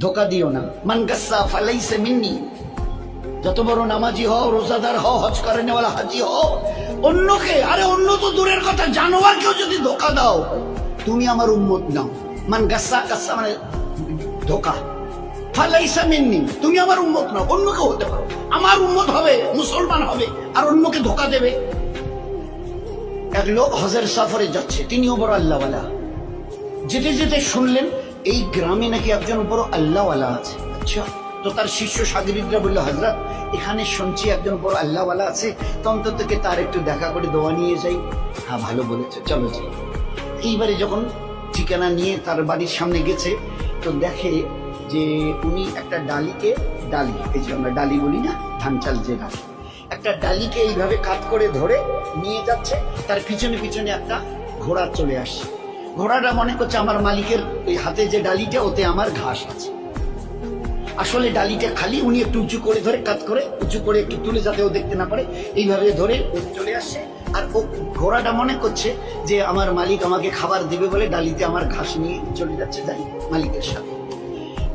ধোকা দিও না। মান গাসা ফালাইসে মিন্নি। যত বড় নামাজি হও, রোজাদার হও, হজ করে নেওয়ালা হাজি হও, অন্যকে, আরে অন্য তো দূরের কথা, জানোয়ারকেও যদি ধোকা দাও, তুমি আমার উম্মত নাও। মান গাসা গাসা মানে ধোকা। ফালাইসা মিন্নি, তুমি আমার উম্মত নাও, অন্যকে হতে পারো। আমার উম্মত হবে, মুসলমান হবে, আর অন্যকে ধোকা দেবে। এক লোক হজের সফরে যাচ্ছে, তিনিও বড় আল্লাহওয়ালা। যেতে যেতে শুনলেন এই গ্রামে নাকি একজন বড় আল্লাহওয়ালা আছে। আচ্ছা তো তার শিষ্য সাগরিদরা বলল হজরত এখানে শুনছি একজন বড় আল্লাহওয়ালা আছে, তো থেকে তার একটু দেখা করে দোয়া নিয়ে যাই। হ্যাঁ ভালো বলেছে, চলো যাই। এইবারে যখন ঠিকানা নিয়ে তার বাড়ির সামনে গেছে, তো দেখে যে উনি একটা ডালিকে ডালি, এই যে আমরা ডালি বলি না, ধান চাল যে ডালি, একটা ডালিকে এইভাবে কাত করে ধরে নিয়ে যাচ্ছে, তার পিছনে পিছনে একটা ঘোড়া চলে আসছে। ঘোড়াটা মনে করছে আমার মালিকের ওই হাতে যে ডালিটা, ওতে আমার ঘাস আছে। আসলে ডালিটা খালি উনি একটু উঁচু করে ধরে, কাত করে উঁচু করে একটু তুলে যাতে ও দেখতে না পারে, এইভাবে ধরে ও চলে আসছে আর ও ঘোড়াটা মনে করছে যে আমার মালিক আমাকে খাবার দেবে বলে ডালিতে আমার ঘাস নিয়ে চলে যাচ্ছে তাই মালিকের সাথে।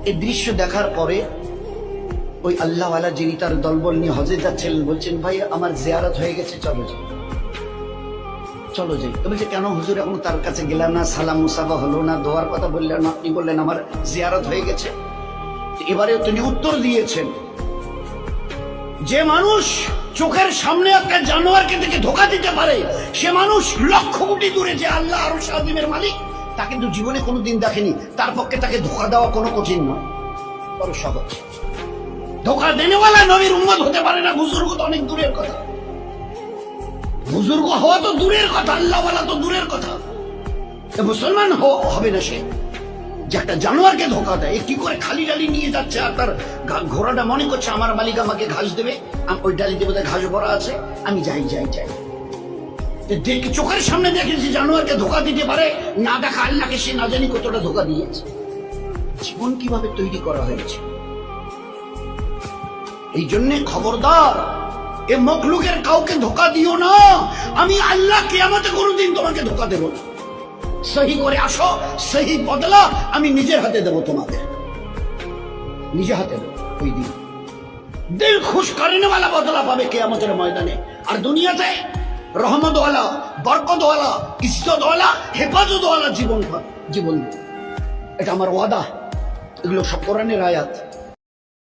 এই দৃশ্য দেখার পরে ওই আল্লাহওয়ালা যিনি তার দলবল নিয়ে হজে যাচ্ছিলেন, বলছেন ভাই আমার জেয়ারত হয়ে গেছে, চলো যাই চলো যাই। তো বলছে, কেন হুজুর এখন তার কাছে গেলাম না? সালাম মুসাফা হলো না, দোয়ার কথা বললেন না, আপনি বললেন আমার জিয়ারত হয়ে গেছে। এবারে তিনি উত্তর দিয়েছেন, যে মানুষ চোখের সামনে একটা জানোয়ারকে দেখে ধোকা দিতে পারে, সে মানুষ লক্ষ কোটি দূরে যে আল্লাহ আরও সাদিমের মালিক তা কিন্তু জীবনে কোনোদিন দেখেনি। তার পক্ষে তাকে ধোকা দেওয়া কোনো কঠিন নয়। বড় সহজ ধোকা দেনেওয়ালা নবীর উন্মত হতে পারে না, বুজুর্গ তো অনেক দূরের কথা। বুজুর্গ হওয়া তো দূরের কথা আল্লাহওয়ালা তো দূরের কথা। মুসলমান হবে না সে। যে একটা জানোয়ারকে ধোকা দেয় কি করে খালি ডালি নিয়ে যাচ্ছে, আর তার ঘোড়াটা মনে করছে আমার মালিক আমাকে ঘাস দেবে ওই ডালি দেবে ঘাস ভরা আছে, আমি যাই যাই যাই। চোখের সামনে দেখে দেখেছি জানোয়ারকে ধোকা দিতে পারে, না দেখা আল্লাহকে সে না জানি কতটা ধোকা দিয়েছে। জীবন কীভাবে তৈরি করা হয়েছে? এই জন্যে খবরদার এ মখলুকের কাউকে ধোকা দিও না। আমি আল্লাহ কেয়ামতে কোনোদিন তোমাকে ধোকা দেব না। সহি করে আসো সহি বদলা আমি নিজের হাতে দেব তোমাকে। নিজে হাতে ওই দিন। দিল খুশ করেনেওয়ালা বদলা পাবে কেয়ামতের ময়দানে। আর দুনিয়াতে রহমত রহমতওয়ালা বরকতওয়ালা ইজ্জতওয়ালা হেফাজতওয়ালা জীবন পাবে, জীবন দেবে। এটা আমার ওয়াদা। এগুলো সব কোরআনের আয়াত।